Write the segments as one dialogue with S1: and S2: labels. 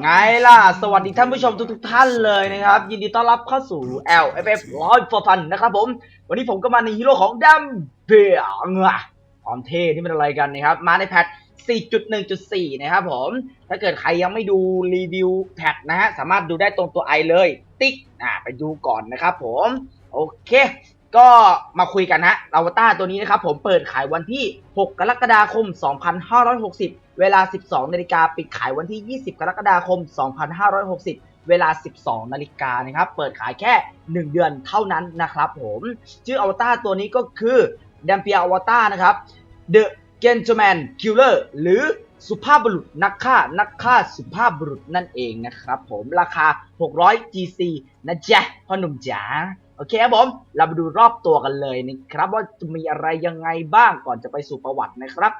S1: ไงล่ะ สวัสดีท่านผู้ชมทุกๆท่านเลยนะครับ ยินดีต้อนรับเข้าสู่ LFF ร้อยฟอร์ฟันนะครับผม วันนี้ผมก็มาในฮีโร่ของดัมเบียงอะความเท่ที่เป็นอะไรกันนะครับ มาในแพท 4.1.4 นะครับผม ถ้าเกิดใครยังไม่ดูรีวิวแพทนะฮะ สามารถดูได้ตรงตัวไอเลย ติ๊กอ่าไปดูก่อนนะครับผม โอเค ก็มาคุยกันฮะอวตารตัวนี้นะครับผมเปิดขายวันที่ 6 กรกฎาคม 2560 เวลา 12 นาฬิกาปิดขายวันที่ 20 กรกฎาคม 2560เวลา 12 นาฬิกานะครับ เปิดขายแค่ 1 เดือนเท่านั้นนะครับผม ชื่ออวตารตัวนี้ก็คือ d a m p i a อวตารนะครับ The Gentleman Killer หรือสุภาพบุรุษนักฆ่า นักฆ่าสุภาพบุรุษนั่นเองนะครับผมราคา 600 GC นะจ๊ะพ่อหนุ่มจ๋า โอเคครับผม เรามาดูรอบตัวกันเลยนะครับ ว่าจะมีอะไรยังไงบ้างก่อนจะไปสู่ประวัตินะครับ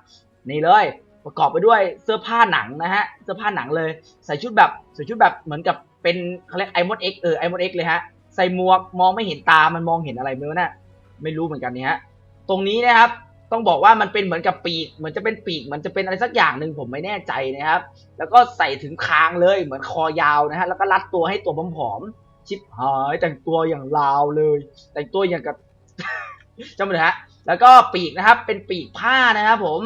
S1: นี่เลย ประกอบไปด้วยเสื้อผ้าหนังนะฮะเสื้อผ้าหนังเลย ใส่ชุดแบบใส่ชุดแบบเหมือนกับเป็นเขาเรียกไอมดเอ็กเออไอมดเอ็กเลยฮะใส่หมวกมองไม่เห็นตามันมองเห็นอะไรไม่รู้นะไม่รู้เหมือนกันนี่ฮะตรงนี้นะครับต้องบอกว่ามันเป็นเหมือนกับปีกเหมือนจะเป็นปีกเหมือนจะเป็นอะไรสักอย่างหนึ่งผมไม่แน่ใจนะครับ แล้วก็ใส่ถึงคางเลยเหมือนคอยาวนะฮะแล้วก็รัดตัวให้ตัวผอมๆชิบหายแต่งตัวอย่างลาวเลย แต่งตัวอย่างกับจำไม่ได้ฮะแล้วก็ปีกนะครับเป็นปีกผ้านะครับผม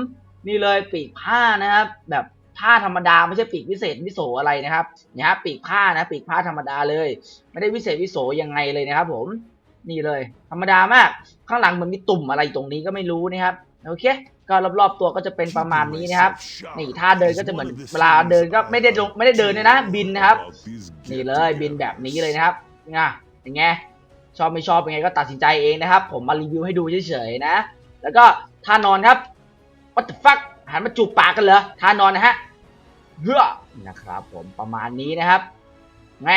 S1: นี่เลยปีกผ้านะครับ แบบผ้าธรรมดาไม่ใช่ปีกวิเศษวิโสอะไรนะครับเนี่ยฮะปีกผ้านะปีกผ้าธรรมดาเลย ไม่ได้วิเศษวิโสยังไงเลยนะครับ ผมนี่เลย ธรรมดามาก ข้างหลังมันมีตุ่มอะไรตรงนี้ก็ไม่รู้นะครับโอเค ก็รอบๆตัวก็จะเป็นประมาณนี้นะครับ นี่ท่าเดินก็จะเหมือนเวลาเดินก็ไม่ได้ลงไม่ได้เดินเลยนะบินนะครับ นี่เลยบินแบบนี้เลยนะครับไงเป็นไงชอบไม่ชอบเป็นไงก็ตัดสินใจเองนะครับ ผมมารีวิวให้ดูเฉยๆนะ แล้วก็ท่านอนครับ what the fuck หันมาจูบปากกันเหรอท่านอนนะฮะเฮ้อนะครับผมประมาณนี้นะครับไง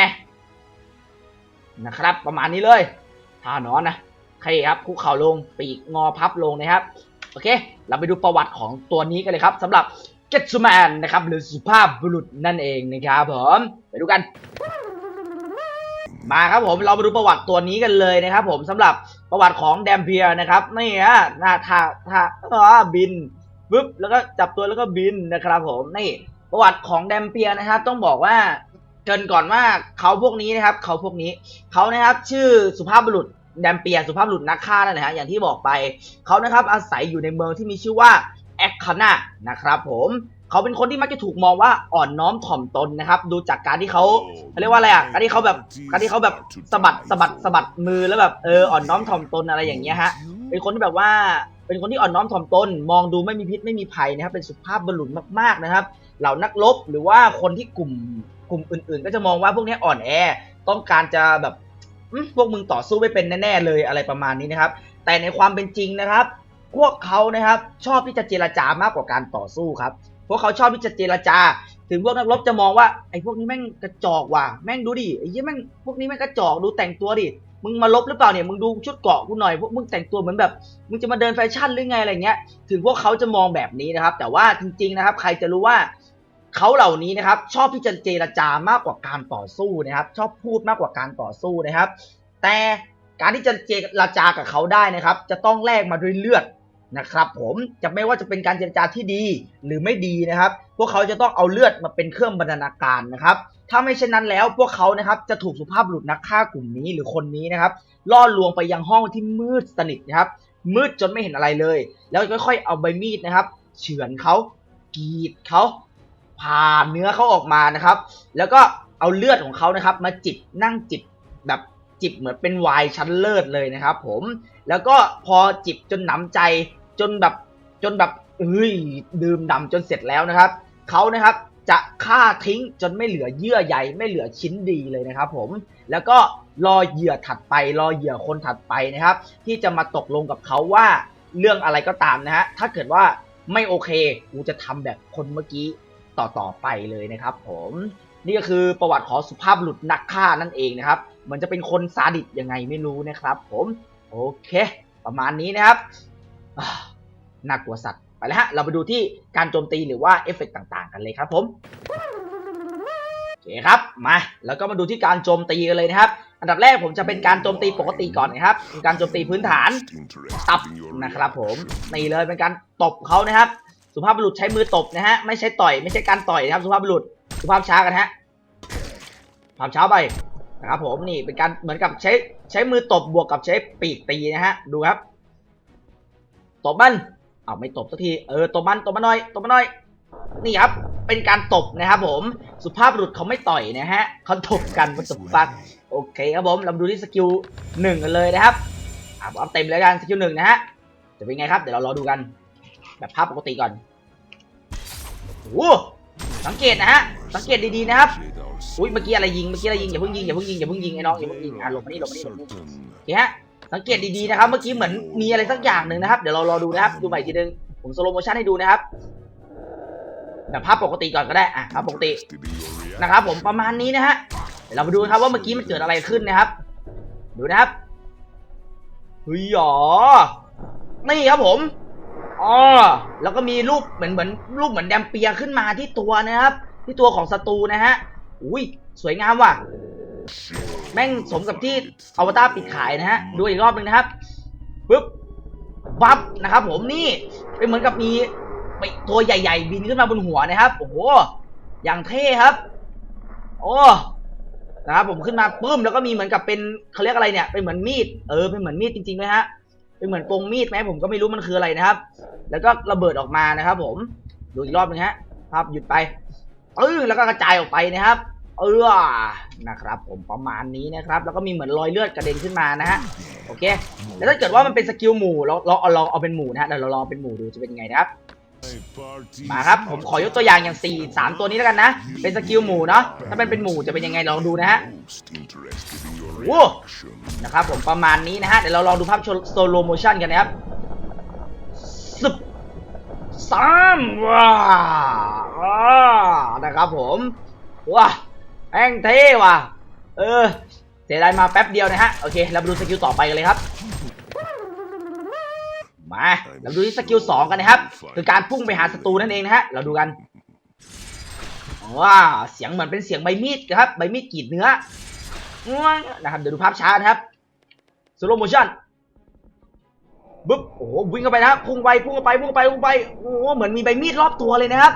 S1: นะครับ ประมาณนี้เลยท่านอนนะใครครับคุกเข่าลงปีกงอพับลงนะครับโอเค เราไปดูประวัติของตัวนี้กันเลยครับสำหรับเกตซูแมนนะครับ หรือสุภาพบุรุษนั่นเองนะครับผมไปดูกัน มาครับผมเรามาดูประวัติตัวนี้กันเลยนะครับ ผมสำหรับประวัติของแดมเพียร์นะครับนี่ฮะหน้าท่าท่าอ๋อบิน ปึ๊บแล้วก็จับตัวแล้วก็บินนะครับผมนี่ประวัติของแดมเพียร์นะครับ ต้องบอกว่าเกรินก่อนว่าเขาพวกนี้นะครับ เขาพวกนี้เขานะครับ ชื่อสุภาพบุรุษแดมเปียร์สุภาพบุรุษนักฆ่านั่นแหละฮะอย่างที่บอกไปเขานะครับ อาศัยอยู่ในเมืองที่มีชื่อว่าแอคคานานะครับผมเขาเป็นคนที่มักจะถูกมองว่าอ่อนน้อมถ่อมตนนะครับ ดูจากการที่เขาเขาเรียกว่าอะไรอะการที่เขาแบบการที่เขาแบบสะบัดสะบัดสะบัดมือแล้วแบบเอออ่อนน้อมถ่อมตนอะไรอย่างเงี้ยฮะเป็นคนที่แบบว่า เป็นคนที่อ่อนน้อมถ่อมตน มองดูไม่มีพิษไม่มีภัยนะครับ เป็นสุภาพบุรุษมากๆนะครับ เหล่านักรบหรือว่าคนที่กลุ่มกลุ่มอื่นๆ ก็จะมองว่าพวกนี้อ่อนแอ ต้องการจะแบบพวกมึงต่อสู้ไม่เป็นแน่ๆเลยอะไรประมาณนี้นะครับ แต่ในความเป็นจริงนะครับ พวกเขานะครับชอบที่จะเจรจามากกว่าการต่อสู้ครับ พวกเขาชอบที่จะเจรจา ถึงพวกนักรบจะมองว่าไอ้พวกนี้แม่งกระจอกว่ะ แม่งดูดิ ไอ้ยี่แม่งพวกนี้แม่งกระจอก ดูแต่งตัวดิ มึงมาลบหรือเปล่าเนี่ยมึงดูชุดเกาะกูหน่อยพวกมึงแต่งตัวเหมือนแบบมึงจะมาเดินแฟชั่นหรือไงอะไรเงี้ย ถึงพวกเขาจะมองแบบนี้นะครับ แต่ว่าจริง ๆนะครับ ใครจะรู้ว่าเขาเหล่านี้นะครับ ชอบที่จะเจรจามากกว่าการต่อสู้นะครับ ชอบพูดมากกว่าการต่อสู้นะครับ แต่การที่จะเจรจากับเขาได้นะครับ จะต้องแลกมาด้วยเลือด นะครับผมจะไม่ว่าจะเป็นการเจรจาที่ดีหรือไม่ดีนะครับ พวกเขาจะต้องเอาเลือดมาเป็นเครื่องบรรณาการนะครับ ถ้าไม่เช่นนั้นแล้วพวกเขานะครับจะถูกสุภาพบุรุษนักฆ่ากลุ่มนี้หรือคนนี้นะครับล่อลวงไปยังห้องที่มืดสนิทนะครับ มืดจนไม่เห็นอะไรเลย แล้วค่อยๆเอาใบมีดนะครับ เฉือนเขากรีดเขาผ่าเนื้อเขาออกมานะครับ แล้วก็เอาเลือดของเขานะครับ มาจิบนั่งจิบแบบจิบเหมือนเป็นไวน์ชั้นเลิศเลยนะครับ ผมแล้วก็พอจิบจนหนำใจ จนแบบจนแบบเอ้ยดื่มด่ำจนเสร็จแล้วนะครับเขานะครับจะฆ่าทิ้งจนไม่เหลือเยื่อใยไม่เหลือชิ้นดีเลยนะครับผมแล้วก็รอเหยื่อถัดไป รอเหยื่อคนถัดไปนะครับ ที่จะมาตกลงกับเขาว่าเรื่องอะไรก็ตามนะฮะถ้าเกิดว่าไม่โอเคกูจะทำแบบคนเมื่อกี้ต่อต่อไปเลยนะครับ ผมนี่ก็คือประวัติของสุภาพบุรุษนักฆ่านั่นเองนะครับเหมือนจะเป็นคนซาดิสยังไงไม่รู้นะครับ ผมโอเค ประมาณนี้นะครับ น่ากลัวสัตว์ไปแล้วฮะ เราไปดูที่การโจมตีหรือว่าเอฟเฟกต์ต่างๆ กันเลยครับผมโอเคครับมา แล้วก็มาดูที่การโจมตีกันเลยนะครับ อันดับแรกผมจะเป็นการโจมตีปกติก่อนนะครับเป็นการโจมตีพื้นฐานตับนะครับ ผมนี่เลยเป็นการตบเขานะครับ สุภาพบุรุษใช้มือตบนะฮะไม่ใช่ต่อยไม่ใช่การต่อยนะครับ สุภาพบุรุษดูภาพช้ากันฮะภาพช้าไปนะครับผมนี่เป็นการเหมือนกับใช้ใช้มือตบบวกกับใช้ปีกตีนะฮะดูครับ ตบมันเอาไม่ตบสักที เออตบมันตบมันหน่อยตบมันหน่อย นี่ครับ เป็นการตบนะครับผม สุภาพบุรุษเขาไม่ต่อยนะฮะเขาตบกันบนตบฟักโอเคครับผมเราดูที่สกิลหนึ่งกันเลยนะครับอะผมเอาเต็มเลยกันสกิลหนึ่งนะฮะ จะเป็นไงครับ เดี๋ยวเรารอดูกัน แบบภาพปกติก่อนโอ้สังเกตนะฮะ สังเกตดีๆนะครับ อุ้ยเมื่อกี้อะไรยิง เมื่อกี้อะไรยิง อย่าเพิ่งยิง อย่าเพิ่งยิง อย่าเพิ่งยิงไอ้น้อง อย่าเพิ่งยิงอะหลบมานี่หลบมานี่หลบมานี่โอเคฮะ สังเกตดีๆนะครับเมื่อกี้เหมือนมีอะไรสักอย่างหนึ่งนะครับ เดี๋ยวเรารอดูนะครับ ดูใหม่อีกทีนึงผมสโลโมชั่นให้ดูนะครับแบบภาพปกติก่อนก็ได้อะภาพปกตินะครับ ผมประมาณนี้นะฮะเดี๋ยวเรามาดูนะครับว่าเมื่อกี้มันเกิดอะไรขึ้นนะครับ ดูนะครับเฮ้ยหรอนี่ครับผมอ๋อแล้วก็มีรูปเหมือนเหมือนรูปเหมือนแดมเปียขึ้นมาที่ตัวนะครับ ที่ตัวของศัตรูนะฮะอุ้ยสวยงามว่ะ แม่งสมกับที่อวตารปิดขายนะฮะดูอีกรอบหนึ่งนะครับปึ๊บวับนะครับ ผมนี่เป็นเหมือนกับมีไปตัวใหญ่ ๆ บินขึ้นมาบนหัวนะครับ โอ้โหอย่างเท่ครับ โอ้นะครับผมขึ้นมาปึ้มแล้วก็มีเหมือนกับเป็นเขาเรียกอะไรเนี่ยเป็นเหมือนมีดเออเป็นเหมือนมีดจริงๆเลยฮะเป็นเหมือนปงมีดไหมผมก็ไม่รู้มันคืออะไรนะครับ แล้วก็ระเบิดออกมานะครับ ผมดูอีกรอบหนึงฮะครับหยุดไปปึ้งแล้วก็กระจายออกไปนะครับ เออนะครับผมประมาณนี้นะครับ แล้วก็มีเหมือนรอยเลือดกระเด็นขึ้นมานะฮะโอเค แล้วถ้าเกิดว่ามันเป็นสกิลหมู่เราเราเอาลองเอาเป็นหมู่นะฮะเดี๋ยวเราลองเป็นหมู่ดูจะเป็นยังไงนะครับมาครับผมขอยกตัวอย่างอย่างสี่สามตัวนี้แล้วกันนะ เป็นสกิลหมู่เนาะถ้ามันเป็นหมู่จะเป็นยังไงลองดูนะฮะโอ้นะครับผมประมาณนี้นะฮะเดี๋ยวเราลองดูภาพโซโลโมชั่นกันนะครับสิบสามว้าว้านะครับผมว้า แม่งเท่ว่ะ เออ เสียดายมาแป๊บเดียวนะฮะ โอเคเราดูสกิลต่อไปกันเลยครับ มาเราดูที่สกิลสองกันนะครับ คือการพุ่งไปหาศัตรูนั่นเองนะฮะ เราดูกันว้าเสียงเหมือนเป็นเสียงใบมีดครับ ใบมีดกรีดเนื้อนะครับ เดี๋ยวดูภาพช้านะครับสโลโมชั่นบึ๊บ โอ้โห วิ่งเข้าไปนะพุ่งไป พุ่งไป พุ่งไป พุ่งไป โอ้โห เหมือนมีใบมีดรอบตัวเลยนะครับ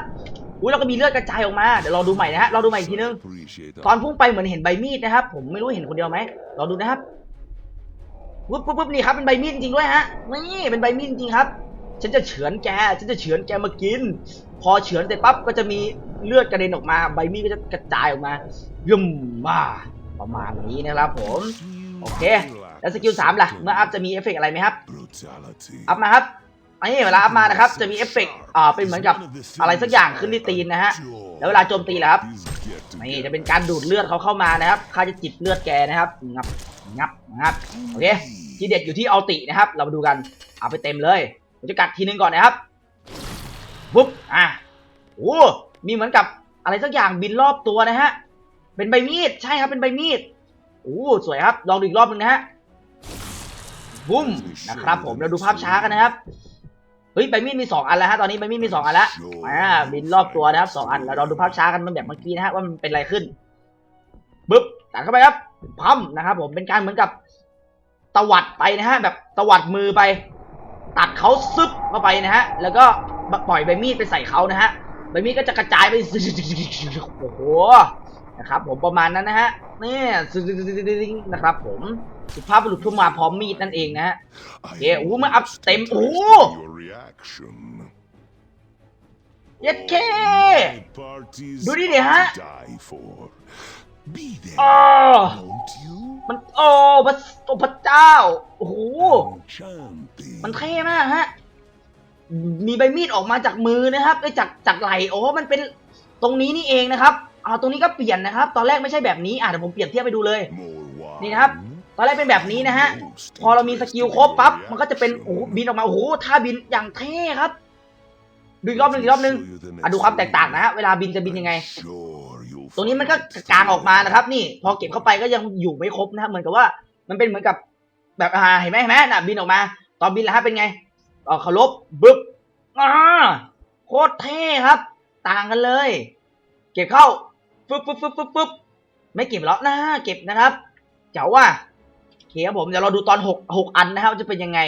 S1: อุ้ยแล้วก็มีเลือดกระจายออกมา เดี๋ยวลองดูใหม่นะฮะลองดูใหม่อีกทีนึง ตอนพุ่งไปเหมือนเห็นใบมีดนะครับ ผมไม่รู้เห็นคนเดียวไหมลองดูนะครับปุ๊บปุ๊บปุ๊บนี่ครับเป็นใบมีดจริงด้วยฮะ นี่เป็นใบมีดจริงครับ ฉันจะเฉือนแก ฉันจะเฉือนแกมากิน พอเฉือนเสร็จปั๊บก็จะมีเลือดกระเด็นออกมา ใบมีดก็จะกระจายออกมายุ่มมาประมาณนี้นะครับผม โอเค แล้วสกิลสามล่ะ เมื่ออัพจะมีเอฟเฟกต์อะไรไหมครับ อัพมาครับอั นนี้เวลาอัพมานะครับ จะมีเอฟเฟกต์อ่าเป็นเหมือนกับอะไรสักอย่างขึ้นที่ตีนนะฮะแล้วเวลาโจมตีล่ะครับนี่จะเป็นการดูดเลือดเขาเข้ามานะครับข้าจะจิบเลือดแกนะครับงับงับงับโอเคทีเด็ดอยู่ที่อัลตินะครับ เรามาดูกันเอาไปเต็มเลยผมจะกัดทีนึงก่อนนะครับปุ๊บอะโอ้มีเหมือนกับอะไรสักอย่างบินรอบตัวนะฮะเป็นใบมีดใช่ครับเป็นใบมีดโอ้สวยครับลองดูอีกรอบหนึงนะฮะบุ้มนะครับผมเราดูภาพช้ากันนะครับ เฮ้ยใบมีดมีสองอันแล้วฮะตอนนี้ใบมีดมีสองอันแล้วอ่าบินรอบตัวนะครับสองอันแล้วเราดูภาพช้ากันมันแบบเมื่อกี้นะฮะว่ามันเป็นอะไรขึ้นปึ๊บตัดเข้าไปครับพัมนะครับผมเป็นการเหมือนกับตวัดไปนะฮะแบบตวัดมือไป ตัดเขาซึบเข้าไปนะฮะแล้วก็ปล่อยใบมีดไปใส่เขานะฮะใบมีดก็จะกระจายไปโอ้โหนะครับผมประมาณนั้นนะฮะนี่นะครับผม สุภาพบุรุษทุ่มมาพร้อมมีดนั่นเองนะฮะโอเคโอ้โหมาอัพเต็มโอ้โหเย็ดเคดูดิดิฮะอ๋อมันโอ้พระโอ้พระเจ้าโอ้โหมันเท่มากฮะมีใบมีดออกมาจากมือนะครับไอ้ยจากจากไหลโอ้มันเป็นตรงนี้นี่เองนะครับเอาตรงนี้ก็เปลี่ยนนะครับ ตอนแรกไม่ใช่แบบนี้อะเดี๋ยวผมเปรียบเทียบไปดูเลย นี่นะครับต อนแรกเป็นแบบนี้นะฮะ พอเรามีสกิลครบปั๊บ มันก็จะเป็นโอ้บินออกมา โอ้โหท่าบินอย่างเท่ครับดูอีกรอบหนึงอีกรอบหนึงอะดูความแตกต่างนะฮะ เวลาบินจะบินยังไง ตรงนี้มันก็กางออกมานะครับ นี่ พอเก็บเข้าไปก็ยังอยู่ไม่ครบนะครับเหมือนกับว่า มันเป็นเหมือนกับแบบอ่าเห็นไหมเห็นไหมน่ะบินออกมา ตอนบินแล้วฮะเป็นไงเออเคารพบึ๊บอ่าโคตรเท่ครับ ต่างกันเลย เก็บเข้าฟึ๊บฟึ๊บฟึ๊บฟึบฟึบไม่เก็บหรอกนะเก็บนะครับเจ๋วว่ะ เคครับผมเดี๋ยวเราดูตอนหกหกอันนะครับว่าจะเป็นยังไง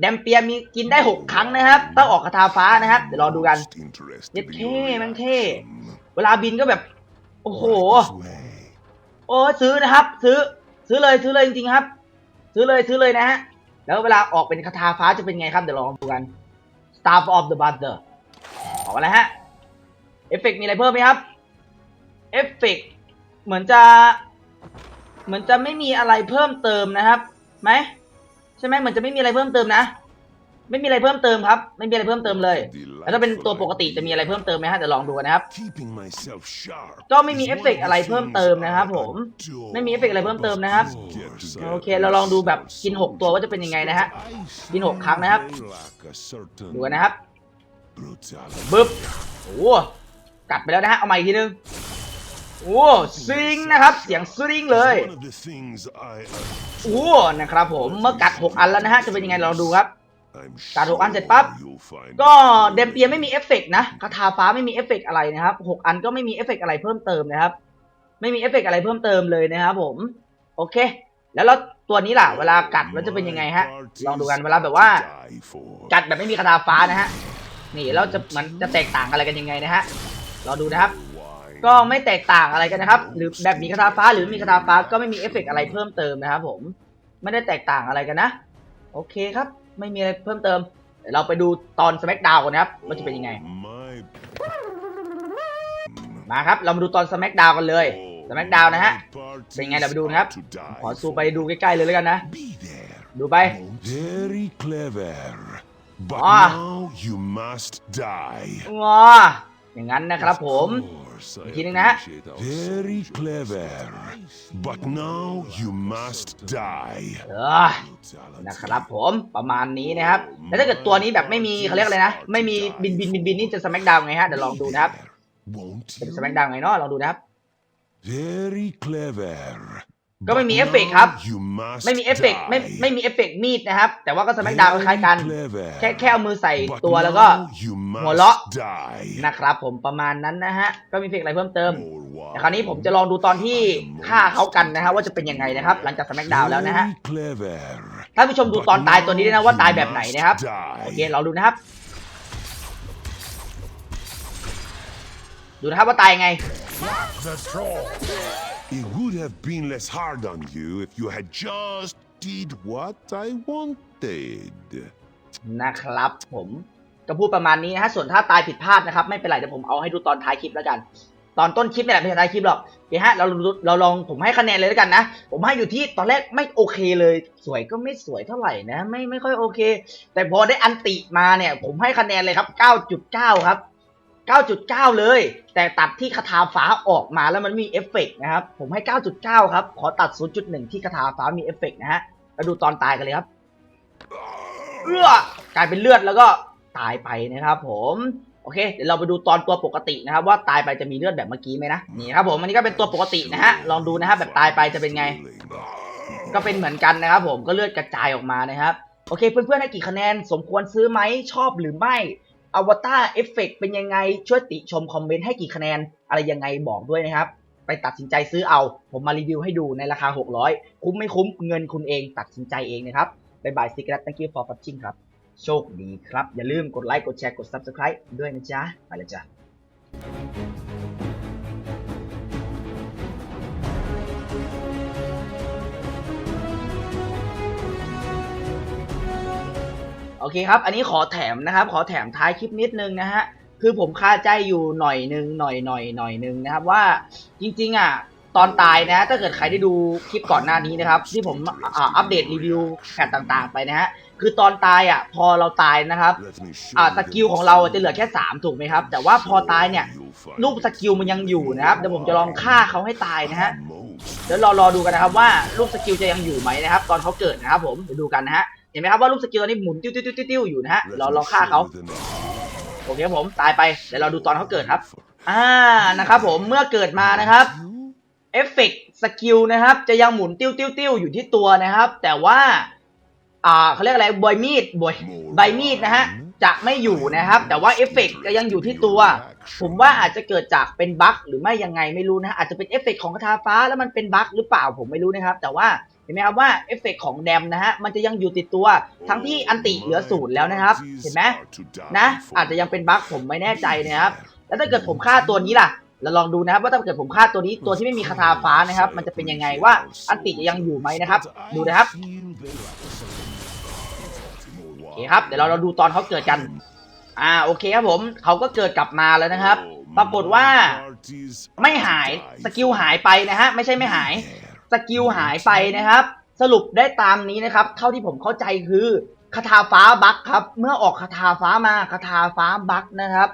S1: แดมเปียมีกินได้หกครั้งนะครับต้องออกคาถาฟ้านะครับเดี๋ยวรอดูกันเย็ดเท่แม่งเท่เวลาบินก็แบบ โอ้โห
S2: Right this way.
S1: โอ้ซื้อนะครับ ซื้อ ซื้อเลยซื้อเลยจริงๆครับ ซื้อเลยซื้อเลยนะฮะแล้วเวลาออกเป็นคาถาฟ้าจะเป็นไงครับเดี๋ยวลองดูกัน Staff of the Butter ออกมาแล้วฮะเอฟเฟกมีอะไรเพิ่มไหมครับเอฟเฟกเหมือนจะ เหมือนจะไม่มีอะไรเพิ่มเติมนะครับไหมใช่ไหมเหมือนจะไม่มีอะไรเพิ่มเติมนะ ไม่มีอะไรเพิ่มเติมครับ ไม่มีอะไรเพิ่มเติมเลยแล้วถ้าเป็นตัวปกติจะมีอะไรเพิ่มเติมไหมฮะเดี๋ยวลองดูกันนะครับ
S2: Keeping myself sharp
S1: ก็ไม่มีเอฟเฟกต์อะไรเพิ่มเติมนะครับ ผม ไม่มีเอฟเฟกต์อะไรเพิ่มเติมนะครับโอเค เราลองดูแบบกิน 6 ตัวว่าจะเป็นยังไงนะฮะกินหกครั้งนะครับ ดูกันนะครับบึ๊บโอ้โหกัดไปแล้วนะฮะเอาใหม่อีกทีนึง โอ้ซิงนะครับเสียงซิงเลยโอ้นะครับผมเมื่อกัด 6 อันแล้วนะฮะจะเป็นยังไงลองดูครับการหกอันเสร็จปั๊บก็เดมเปียไม่มีเอฟเฟกต์นะคาถาฟ้าไม่มีเอฟเฟกต์อะไรนะครับหกอันก็ไม่มีเอฟเฟกต์อะไรเพิ่มเติมนะครับ ไม่มีเอฟเฟกต์อะไรเพิ่มเติมเลยนะครับผมโอเค แล้วแล้วตัวนี้ล่ะเวลากัดแล้วจะเป็นยังไงฮะลองดูกันเวลาแบบว่า กัดแบบไม่มีคาถาฟ้านะฮะนี่แล้วจะมันจะแตกต่างอะไรกันยังไงนะฮะรอดูนะครับ ก็ไม่แตกต่างอะไรกันนะครับ หรือแบบมีคาถาฟ้าหรือไม่มีคาถาฟ้าก็ไม่มีเอฟเฟกต์อะไรเพิ่มเติมนะครับผมไม่ได้แตกต่างอะไรกันนะ โอเคครับ ไม่มีอะไรเพิ่มเติมเดี๋ยวเราไปดูตอนส c k กดาวกันนะครับว่าจะเป็นยังไง มาครับ เรามาดูตอนส c k กดาวกันเลย SmackDown นะฮะเป็นไงเดี๋ยวไปดูนะครับ ขอซูมไปดูใกล้ๆเลยแล้วกันนะ
S2: Be there.
S1: ดูไป
S2: Very clever. But
S1: Ah.
S2: now you must die.
S1: งอ อย่างนั้นนะครับผมอีกทีนึงนะฮะ
S2: Very clever. But now you must die.
S1: เออนะครับผมประมาณนี้นะครับแล้วถ้าเกิดตัวนี้แบบไม่มีเขาเรียกอะไรนะ ไม่มีบินบินบินบินนี่จะส c k กดาวไงฮะเดี๋ยวลองดูนะครับ
S2: Won't
S1: เป็น
S2: you?
S1: ส c k กดาวไงเนาะลองดูนะครับ
S2: Very clever.
S1: ก็ไม่มี
S2: But
S1: เอฟเฟกต์ครับ
S2: now you must
S1: ไม่มีเอฟเฟกต์ไม่
S2: die.
S1: ไม่มีเอฟเฟกต์มีดนะครับ แต่ว่าก็ส c k กดาวคล้ายๆกัน
S2: Very clever.
S1: แค่แค่เอามือใส่
S2: But
S1: ตัวแล้วก็
S2: now you must
S1: หัวเราะ
S2: die.
S1: นะครับผมประมาณนั้นนะฮะ ก็มีเอฟเฟกต์อะไรเพิ่มเติม
S2: More
S1: แต่คราวนี้ผมจะลองดูตอนที่ฆ่าเขากันนะฮะว่าจะเป็นยังไงนะครับ หลังจากส c k กดาวแล้วนะฮะ
S2: Very clever.
S1: ท่านผู้ชมดูตอนตายตัวนี้ด้วยนะว่าตายแบบไหนนะครับโอเคเราดูนะครับ ดูนะครับว่าตายยังไง
S2: The troll. It would have been less hard on you if you had just did what I wanted.
S1: นะครับผมก็พูดประมาณนี้นะฮะส่วนถ้าตายผิดพลาดนะครับ ไม่เป็นไรเดี๋ยวผมเอาให้ดูตอนท้ายคลิปแล้วกัน ตอนต้นคลิปนี่แหละไม่ใช่ท้ายคลิปหรอกโอเคฮะเราเราลองผมให้คะแนนเลยแล้วกันนะ ผมให้อยู่ที่ตอนแรกไม่โอเคเลย สวยก็ไม่สวยเท่าไหร่นะ ไม่ไม่ค่อยโอเค แต่พอได้อันติมาเนี่ย ผมให้คะแนนเลยครับ 9.9 ครับ 9.9 เลย แต่ตัดที่คาถาฟ้าออกมาแล้วมันมีเอฟเฟกต์นะครับ ผมให้ 9.9 ครับ ขอตัด 0.1 ที่คาถาฟ้ามีเอฟเฟกต์นะฮะแล้วดูตอนตายกันเลยครับ เอื้อกลายเป็นเลือดแล้วก็ตายไปนะครับผมโอเค เดี๋ยวเราไปดูตอนตัวปกตินะครับ ว่าตายไปจะมีเลือดแบบเมื่อกี้ไหมนะนี่ครับผมอันนี้ก็เป็นตัวปกตินะฮะลองดูนะครับแบบตายไปจะเป็นไง ก็เป็นเหมือนกันนะครับผมก็เลือดกระจายออกมานะครับ โอเค เพื่อนๆให้กี่คะแนนสมควรซื้อไหมชอบหรือไม่ อวตารเอฟเฟกเป็นยังไง ช่วยติชมคอมเมนต์ให้กี่คะแนน อะไรยังไงบอกด้วยนะครับ ไปตัดสินใจซื้อเอา ผมมารีวิวให้ดูในราคา 600 คุ้มไม่คุ้มเงินคุณเองตัดสินใจเองนะครับบายบายสิกรัต thank you for watching ครับ โชคดีครับ อย่าลืมกดไลค์ กดแชร์ กด subscribe ด้วยนะจ๊ะ ไปเลยจ้ะ โอเคครับ อันนี้ขอแถมนะครับ ขอแถมท้ายคลิปนิดนึงนะฮะ คือผมคาใจอยู่หน่อยนึงหน่อยหน่อยหน่อยนึงนะครับว่าจริงๆอะตอนตายนะ ถ้าเกิดใครได้ดูคลิปก่อนหน้านี้นะครับ ที่ผมอัปเดตรีวิวแพทต่างๆ ไปนะฮะคือตอนตายอะพอเราตายนะครับอ่าสกิลของเราจะเหลือแค่ 3 ถูกไหมครับ แต่ว่าพอตายเนี่ยรูปสกิลมันยังอยู่นะครับเดี๋ยวผมจะลองฆ่าเขาให้ตายนะฮะเดี๋ยวรอรอดูกันนะครับว่ารูปสกิลจะยังอยู่ไหมนะครับ ตอนเขาเกิดนะครับผมเดี๋ยวดูกันนะฮะ เห็นไหมครับว่ารูปสกิลตอนนี้หมุนติ้วติ้วติ้วติ้วอยู่นะฮะเราลองฆ่าเขาโอเคครับผมตายไปเดี๋ยวเราดูตอนเขาเกิดครับ อ่านะครับ ผมเมื่อเกิดมานะครับเอฟเฟกสกิลนะครับ จะยังหมุนติ้วติ้วติ้วอยู่ที่ตัวนะครับ แต่ว่า อ่าเขาเรียกอะไรบอยมีดบอยใบมีดนะฮะจะไม่อยู่นะครับ แต่ว่าเอฟเฟกก็ยังอยู่ที่ตัว ผมว่าอาจจะเกิดจากเป็นบั๊กหรือไม่ยังไงไม่รู้นะอาจจะเป็นเอฟเฟกของคาถาฟ้าแล้วมันเป็นบั๊กหรือเปล่าผมไม่รู้นะครับ แต่ว่า เห็นไหมครับว่าเอฟเฟกของแดมนะฮะมันจะยังอยู่ติดตัวทั้งที่อันติเหลือศูนย์แล้วนะครับ เห็นไหมนะอาจจะยังเป็นบั๊กผมไม่แน่ใจนะครับแล้วถ้าเกิดผมฆ่าตัวนี้ล่ะแล้วลองดูนะครับว่าถ้าเกิดผมฆ่าตัวนี้ตัวที่ไม่มีคาถาฟ้านะครับ มันจะเป็นยังไงว่าอันติจะยังอยู่ไหมนะครับ ดูนะครับโอเคครับเดี๋ยวเราเราดูตอนเขาเกิดกัน อ่าโอเคครับผมเขาก็เกิดกลับมาแล้วนะครับ ปรากฏว่าไม่หายสกิลหายไปนะฮะไม่ใช่ไม่หาย สกิลหายไปนะครับ สรุปได้ตามนี้นะครับ เท่าที่ผมเข้าใจคือคาถาฟ้าบั๊กครับ เมื่อออกคาถาฟ้ามาคาถาฟ้าบั๊กนะครับ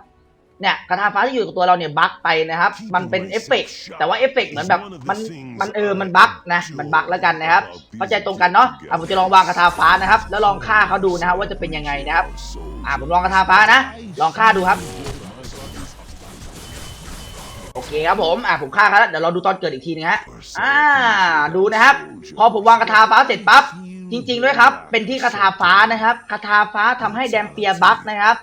S1: เนี่ยคาถาฟ้าที่อยู่กับตัวเราเนี่ยบั๊กไปนะครับ มันเป็นเอฟเฟกแต่ว่าเอฟเฟกเหมือนแบบมันมันเออมันบั๊กนะมันบั๊กแล้วกันนะครับเข้าใจตรงกันเนาะอะผมจะลองวางคาถาฟ้านะครับ แล้วลองฆ่าเขาดูนะครับว่าจะเป็นยังไงนะครับอ่าผมลองคาถาฟ้านะ ลองฆ่าดูครับ โอเคครับผมอ่าผมฆ่าเขาแล้วเดี๋ยวเราดูตอนเกิดอีกทีนึงฮะอ่าดูนะครับ พอผมวางคาถาฟ้าเสร็จปั๊บจริง ๆ ด้วยครับ เป็นที่คาถาฟ้านะครับคาถาฟ้าทำให้แดมเปียบั๊กนะครับ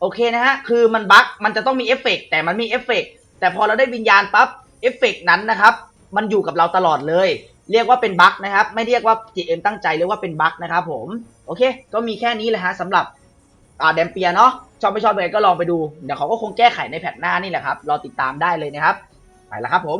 S1: โอเคนะฮะคือมันบั๊กมันจะต้องมีเอฟเฟกแต่มันมีเอฟเฟกแต่พอเราได้วิญญาณปั๊บเอฟเฟกนั้นนะครับ มันอยู่กับเราตลอดเลย เรียกว่าเป็นบั๊กนะครับ ไม่เรียกว่า GM ตั้งใจเรียกว่าเป็นบั๊กนะครับผม โอเค ก็มีแค่นี้เลยฮะสำหรับอ่าแดมเปียเนาะ ชอบไม่ชอบยังไงก็ลองไปดู เดี๋ยวเขาก็คงแก้ไขในแพทหน้านี่แหละครับ รอติดตามได้เลยนะครับ ไปแล้วครับผม